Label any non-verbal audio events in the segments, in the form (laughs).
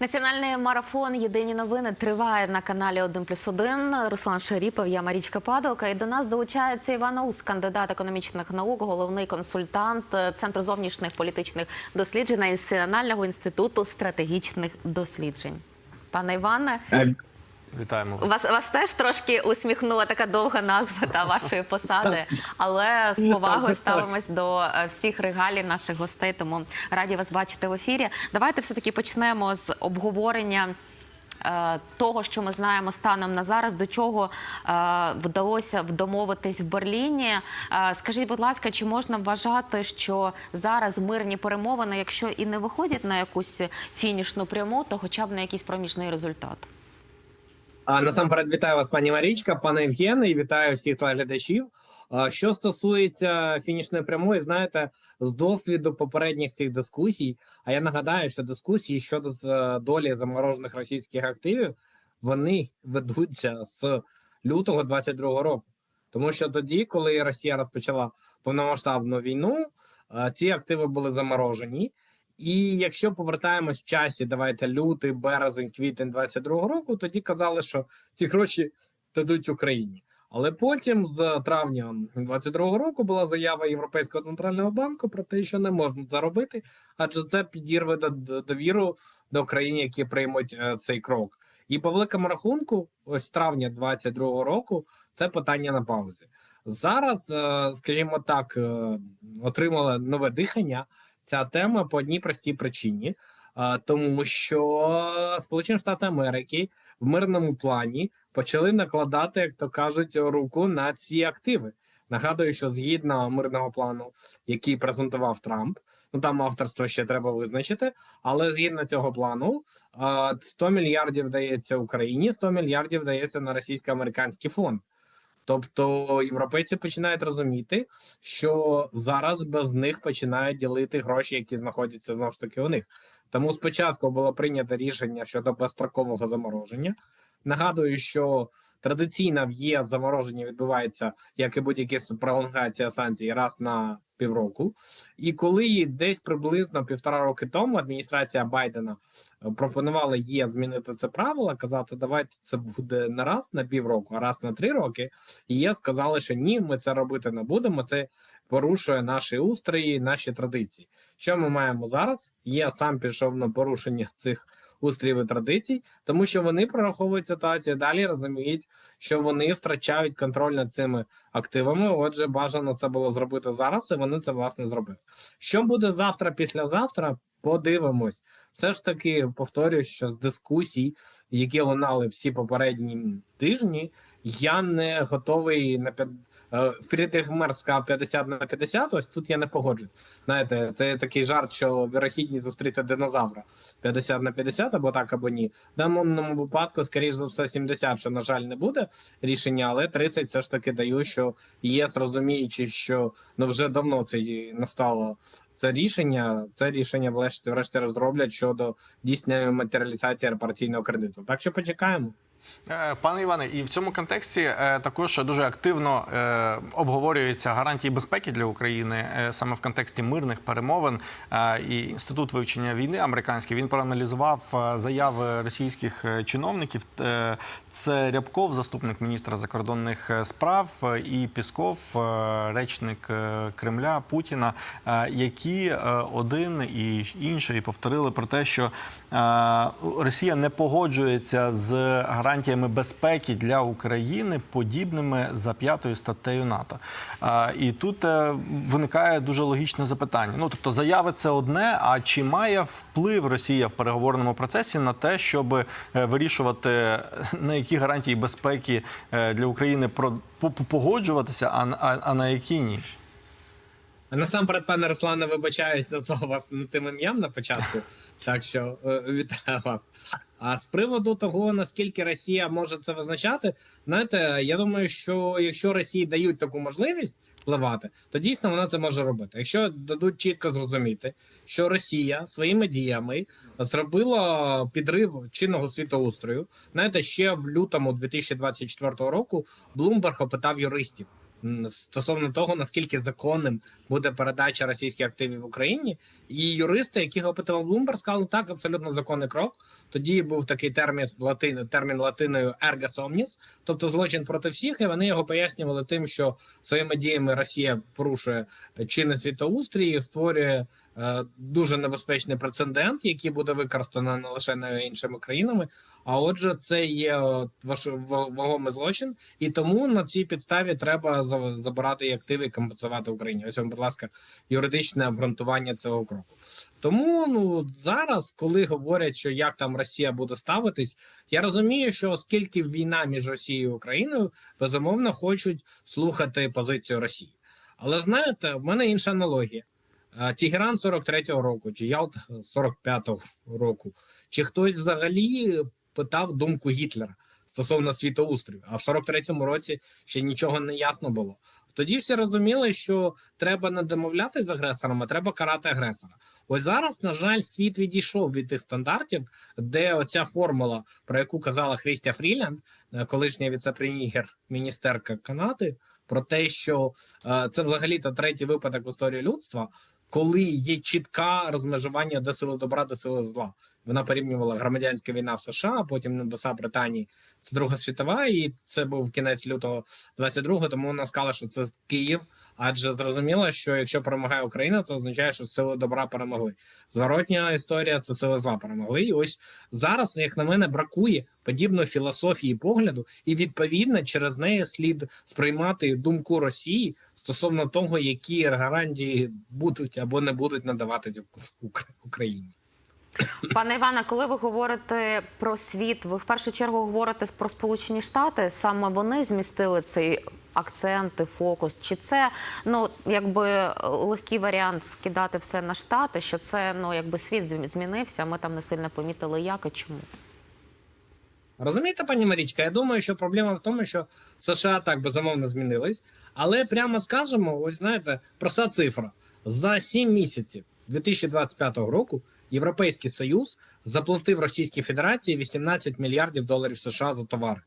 Національний марафон Єдині новини триває на каналі Один плюс Один. Руслан Шаріпов, я Марічка Падалка. І до нас долучається Іван Ус, кандидат економічних наук, головний консультант е, Центру зовнішніх політичних досліджень Національного інституту стратегічних досліджень. Пане Іване, Вітаємо вас. вас вас теж трошки усміхнула така довга назва та вашої посади, але з повагою ставимось до е, всіх регалій наших гостей. Тому раді вас бачити в ефірі. Давайте все таки почнемо з обговорення. е, Того, що ми знаємо станом на зараз, до чого е, вдалося вдомовитись в Берліні. Е, скажіть, будь ласка, чи можна вважати, що зараз мирні перемовини, якщо і не виходять на якусь фінішну пряму, то хоча б на якийсь проміжний результат? А насамперед вітаю вас, пані Марічка, пане Євгене, і вітаю всіх телеглядачів. А, Що стосується фінішної прямої, знаєте, з досвіду попередніх цих дискусій. А я нагадаю, що дискусії щодо долі заморожених російських активів вони ведуться з лютого 22-го року. Тому що тоді, коли Росія розпочала повномасштабну війну, ці активи були заморожені. І якщо повертаємось в часі, давайте лютий, березень, квітень 22-го року, тоді казали, що ці гроші дадуть Україні. Але потім, з травня 22-го року, була заява Європейського центрального банку про те, що не можна заробити, адже це підірве до- до- довіру до країн, які приймуть е, цей крок. І по великому рахунку, ось травня 22-го року, це питання на паузі. Зараз, е, скажімо так, е, отримала нове дихання ця тема по одній простій причині, тому що Сполучені Штати Америки в мирному плані почали накладати, як то кажуть, руку на ці активи. Нагадую, що згідно мирного плану, який презентував Трамп, ну там авторство ще треба визначити, але згідно цього плану, а, 100 мільярдів дається Україні, 100 мільярдів дається на російсько-американський фонд. Тобто європейці починають розуміти, що зараз без них починають ділити гроші, які знаходяться знову ж таки у них. Тому спочатку було прийнято рішення щодо безстрокового замороження. Нагадую, що традиційно в ЄС замороження відбувається, як і будь-які пролонгація санкцій, раз на півроку. І коли десь приблизно півтора роки тому адміністрація Байдена е, пропонувала ЄС змінити це правило, казати, давайте це буде не раз на півроку, а раз на три роки. ЄС сказали, що ні, ми це робити не будемо. Це порушує наші устрої, наші традиції. Що ми маємо зараз? ЄС сам пішов на порушення цих устроїв і традицій, тому що вони прораховують ситуацію далі, розуміють, що вони втрачають контроль над цими активами. Отже, бажано це було зробити зараз, і вони це власне зробили. Що буде завтра, післязавтра? Подивимось. Все ж таки повторюю, що з дискусій, які лунали всі попередні тижні, я не готовий на Фрідріх Мерц сказав 50 на 50, ось тут я не погоджуюсь. Знаєте, це такий жарт, що вірохідність зустріти динозавра 50 на 50, або так, або ні. В даному випадку, скоріш за все, 70, що, на жаль, не буде рішення, але 30 все ж таки даю, що ЄС, розуміючи, що ну вже давно це настало це рішення, це рішення врешті врешті розроблять щодо дійсної матеріалізації репараційного кредиту. Так що почекаємо. Е, Пане Іване, і в цьому контексті е, також дуже активно е, обговорюються гарантії безпеки для України саме в контексті мирних перемовин. І інститут вивчення війни американський він проаналізував заяви російських чиновників. Це Рябков, заступник міністра закордонних справ, і Пісков, речник Кремля Путіна, які один і інший повторили про те, що Росія не погоджується з гарантіями безпеки для України, подібними за п'ятою статтею НАТО. І тут е, виникає дуже логічне запитання. Ну тобто, заяви це одне. А чи має вплив Росія в переговорному процесі на те, щоб е, вирішувати (laughs) на які гарантії безпеки е, для України погоджуватися, а, на які ні? Насамперед, пане Руслане, вибачаюсь, назвав вас не тим ім'ям на початку. Так що вітаю вас. А з приводу того, наскільки Росія може це визначати, знаєте, я думаю, що якщо Росії дають таку можливість впливати, то дійсно вона це може робити. Якщо дадуть чітко зрозуміти, що Росія своїми діями зробила підрив чинного світоустрою, знаєте, ще в лютому 2024 року Блумберг опитав юристів. Стосовно того, наскільки законним буде передача російських активів в Україні. І юристи, яких опитував Блумберг, сказали, так, абсолютно законний крок. Тоді був такий термін латин, термін латиною erga omnis, тобто злочин проти всіх, і вони його пояснювали тим, що своїми діями Росія порушує чинний світоустрій, створює е, дуже небезпечний прецедент, який буде використано не лише не іншими країнами. А отже, це є е, вагомий злочин, і тому на цій підставі треба забирати і активи і компенсувати Україні. Ось вам, будь ласка, юридичне обґрунтування цього кроку. Тому ну зараз, коли говорять, що як там Росія буде ставитись, я розумію, що оскільки війна між Росією і Україною, безумовно хочуть слухати позицію Росії. Але знаєте, в мене інша аналогія. А, Тегеран 43-го року, чи Ялта 45-го року, чи хтось взагалі питав думку Гітлера стосовно світоустрою, а в 43-му році ще нічого не ясно було. Тоді всі розуміли, що треба не домовлятися з агресором, а треба карати агресора. Ось зараз, на жаль, світ відійшов від тих стандартів, де оця формула, про яку казала Хрістя Фрілянд, е, колишня віце-прем'єр міністерка Канади, про те, що е, це взагалі-то третій випадок в історії людства, коли є чітка розмежування до сили добра, до сили зла. Вона порівнювала громадянська війна в США, потім небеса Британії. Це Друга світова, і це був кінець лютого 22-го, Тому вона сказала, що це Київ. Адже зрозуміло, що якщо перемагає Україна, це означає, що сили добра перемогли. Зворотня історія це сили зла перемогли. І ось зараз, як на мене, бракує подібної філософії погляду, і відповідно через неї слід сприймати думку Росії стосовно того, які гарантії будуть або не будуть надаватися Україні. Пане Іване, коли ви говорите про світ, ви в першу чергу говорите про Сполучені Штати. Саме вони змістили цей акцент і фокус. Чи це ну якби легкий варіант скидати все на штати? Що це ну якби світ змінився? а Ми там не сильно помітили, як і чому? Розумієте, пані Марічка, я думаю, що проблема в тому, що США так безумовно змінились, але прямо скажемо, ось знаєте, проста цифра: за 7 місяців 2025 року Європейський Союз заплатив Російській Федерації 18 мільярдів доларів США за товари.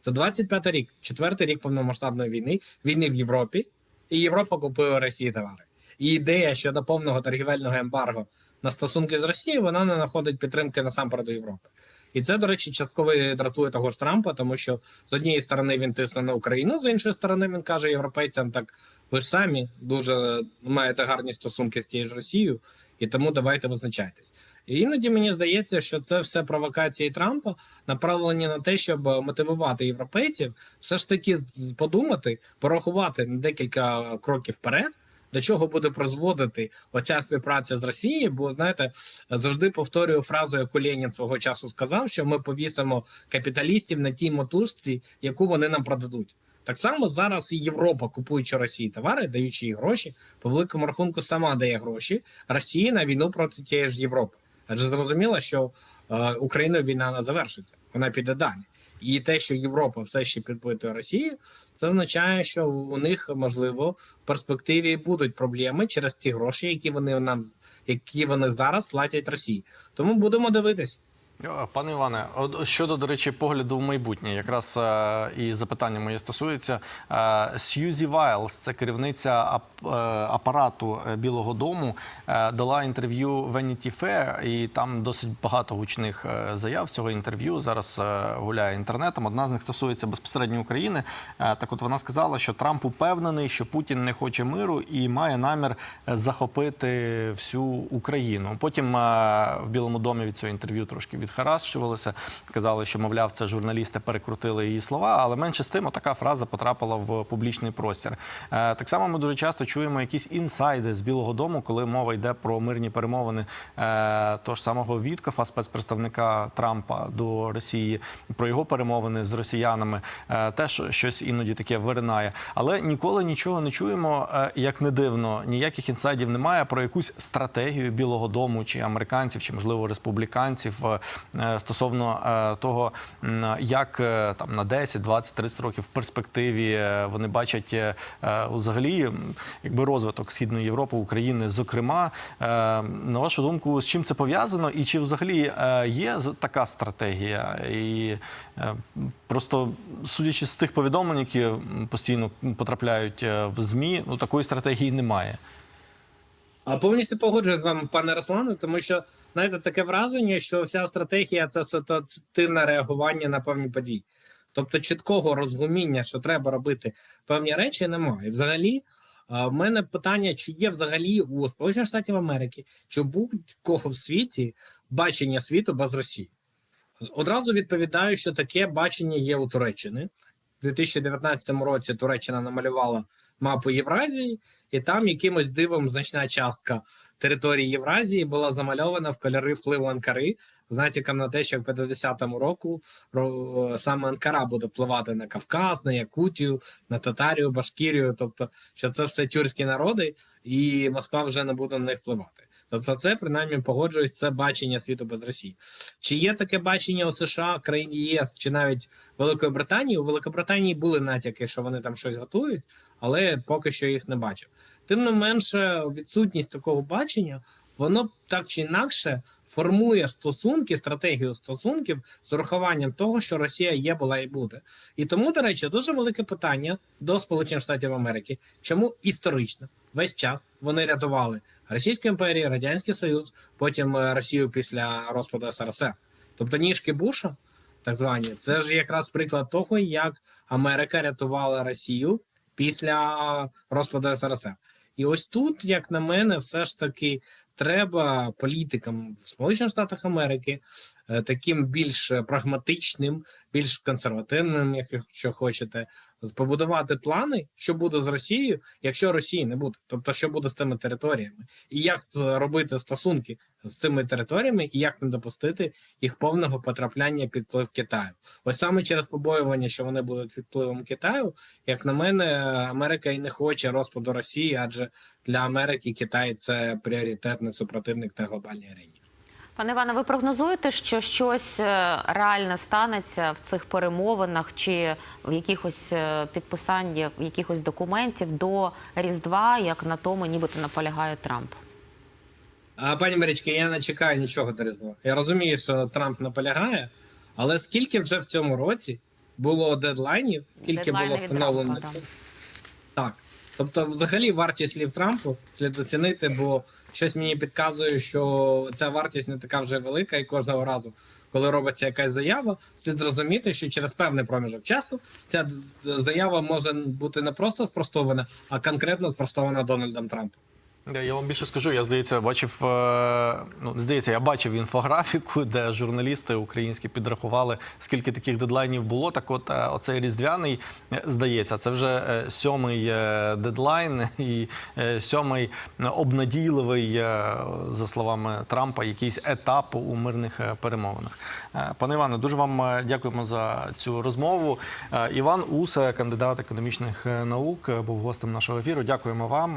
Це 25 рік, четвертий рік повномасштабної війни, війни в Європі, і Європа купує Росії товари. І ідея щодо повного торгівельного ембарго на стосунки з Росією, вона не знаходить підтримки насамперед Європи. І це, до речі, частково дратує того ж Трампа, тому що з однієї сторони він тисне на Україну, з іншої сторони він каже європейцям: так ви ж самі дуже маєте гарні стосунки з тією ж Росією, і тому давайте визначайтесь. І іноді мені здається, що це все провокації Трампа направлені на те, щоб мотивувати європейців, все ж таки подумати, порахувати декілька кроків вперед. До чого буде призводити оця співпраця з Росією? Бо знаєте, завжди повторюю фразу, яку Ленін свого часу сказав, що ми повісимо капіталістів на тій мотужці, яку вони нам продадуть. Так само зараз і Європа, купуючи Росії товари, даючи їй гроші, по великому рахунку сама дає гроші Росії на війну проти тієї ж Європи. Адже зрозуміло, що е, Україною війна не завершиться, вона піде далі. І те, що Європа все ще підпитує Росію, це означає, що у них можливо в перспективі будуть проблеми через ті гроші, які вони нам які вони зараз платять Росії. Тому будемо дивитись. О, Пане Іване, щодо, до речі, погляду в майбутнє, якраз е, і запитання моє стосується. Е, Сьюзі Вайлз, це керівниця е, апарату е, Білого Дому, е, дала інтерв'ю Vanity Fair, і там досить багато гучних е, заяв цього інтерв'ю. Зараз е, гуляє інтернетом. Одна з них стосується безпосередньо України. Е, Так от вона сказала, що Трамп упевнений, що Путін не хоче миру і має намір е, захопити всю Україну. Потім е, в Білому домі від цього інтерв'ю трошки відхаращувалися. Казали, що мовляв, це журналісти перекрутили її слова, але менше з тим, така фраза потрапила в публічний простір. Е, Так само ми дуже часто чуємо якісь інсайди з Білого Дому, коли мова йде про мирні перемовини е, того ж самого Віткофа, спецпредставника Трампа до Росії, про його перемовини з росіянами. Е, Теж щось іноді таке виринає. Але ніколи нічого не чуємо, як не дивно, ніяких інсайдів немає про якусь стратегію Білого Дому чи американців, чи можливо республіканців стосовно е, того, як е, там на 10, 20, 30 років в перспективі е, вони бачать е, е, взагалі якби розвиток східної Європи, України, зокрема. Е, На вашу думку, з чим це пов'язано, і чи взагалі е, є така стратегія? І е, просто судячи з тих повідомлень, які постійно потрапляють е, в змі, ну такої стратегії немає. А повністю погоджуюсь з вами, пане Руслане, тому що знаєте, таке враження, що вся стратегія це ситуативне реагування на певні події. Тобто чіткого розуміння, що треба робити певні речі, немає. Взагалі, в мене питання: чи є взагалі у Сполучених Штатів Америки, чи будь-кого в світі бачення світу без Росії? Одразу відповідаю, що таке бачення є у Туреччини. У 2019 році Туреччина намалювала мапу Євразії, і там якимось дивом значна частка території Євразії була замальована в кольори впливу Анкари, з натяком на те, що в 50-му року ро- саме Анкара буде впливати на Кавказ, на Якутію, на Татарію, Башкірію, тобто, що це все тюркські народи, і Москва вже не буде на них впливати. Тобто, це принаймні погоджуюсь, це бачення світу без Росії. Чи є таке бачення у США, країні ЄС чи навіть Великої Британії? У Великобританії були натяки, що вони там щось готують, але поки що їх не бачив. Тим не менше, відсутність такого бачення, воно так чи інакше формує стосунки, стратегію стосунків з урахуванням того, що Росія є, була і буде. І тому, до речі, дуже велике питання до Сполучених Штатів Америки, чому історично весь час вони рятували Російську імперію, Радянський Союз, потім е, Росію після розпаду СРСР. Тобто ніжки Буша, так звані, це ж якраз приклад того, як Америка рятувала Росію після розпаду СРСР. І ось тут, як на мене, все ж таки треба політикам в Сполучених Штатах Америки е, таким більш прагматичним, більш консервативним, якщо хочете, побудувати плани, що буде з Росією, якщо Росії не буде, тобто що буде з тими територіями, і як робити стосунки з цими територіями, і як не допустити їх повного потрапляння під вплив Китаю. Ось саме через побоювання, що вони будуть під впливом Китаю, як на мене, Америка і не хоче розпаду Росії, адже для Америки Китай це пріоритетний супротивник на глобальній арені. Пане Іване, ви прогнозуєте, що щось е, реальне станеться в цих перемовинах чи в якихось е, підписанні якихось документів до Різдва, як на тому, нібито наполягає Трамп? А пані Марічка, я не чекаю нічого до Різдва. Я розумію, що Трамп наполягає, але скільки вже в цьому році було дедлайнів, скільки Дедлайни було від встановлено Трампа, так. Так. Тобто, взагалі, вартість слів Трампу слід оцінити, бо щось мені підказує, що ця вартість не така вже велика, і кожного разу, коли робиться якась заява, слід зрозуміти, що через певний проміжок часу ця заява може бути не просто спростована, а конкретно спростована Дональдом Трампом. Я вам більше скажу, я здається, бачив, е, ну здається, я бачив інфографіку, де журналісти українські підрахували, скільки таких дедлайнів було. Так, от е, оцей різдвяний е, здається, це вже сьомий дедлайн і сьомий обнадійливий, за словами Трампа, якийсь етап у мирних перемовинах. Пане Іване, дуже вам дякуємо за цю розмову. Іван Усе, кандидат економічних наук, був гостем нашого ефіру. Дякуємо вам.